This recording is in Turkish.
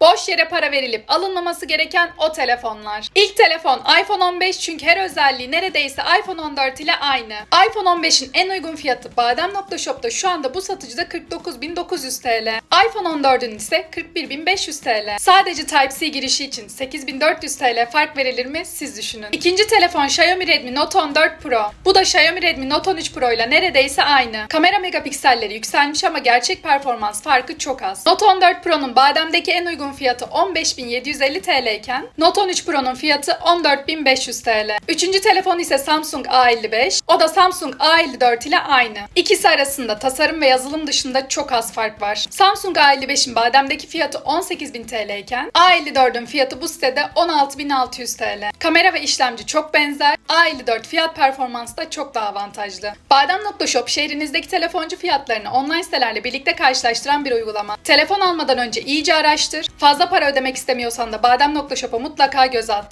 Boş yere para verilip alınmaması gereken o telefonlar. İlk telefon iPhone 15 çünkü her özelliği neredeyse iPhone 14 ile aynı. iPhone 15'in en uygun fiyatı Badem.shop'ta şu anda bu satıcıda 49.900 TL. iPhone 14'ün ise 41.500 TL. Sadece Type-C girişi için 8.400 TL fark verilir mi siz düşünün. İkinci telefon Xiaomi Redmi Note 14 Pro. Bu da Xiaomi Redmi Note 13 Pro ile neredeyse aynı. Kamera megapikselleri yükselmiş ama gerçek performans farkı çok az. Note 14 Pro'nun Badem'deki en uygun fiyatı 15.750 TL iken Note 13 Pro'nun fiyatı 14.500 TL. Üçüncü telefon ise Samsung A55. O da Samsung A54 ile aynı. İkisi arasında tasarım ve yazılım dışında çok az fark var. Samsung A55'in Badem'deki fiyatı 18.000 TL iken A54'ün fiyatı bu sitede 16.600 TL. Kamera ve işlemci çok benzer. A54 fiyat performansı da çok daha avantajlı. Badem.shop şehrinizdeki telefoncu fiyatlarını online sitelerle birlikte karşılaştıran bir uygulama. Telefon almadan önce iyice araştır. Fazla para ödemek istemiyorsan da Badem.shop'a mutlaka göz at.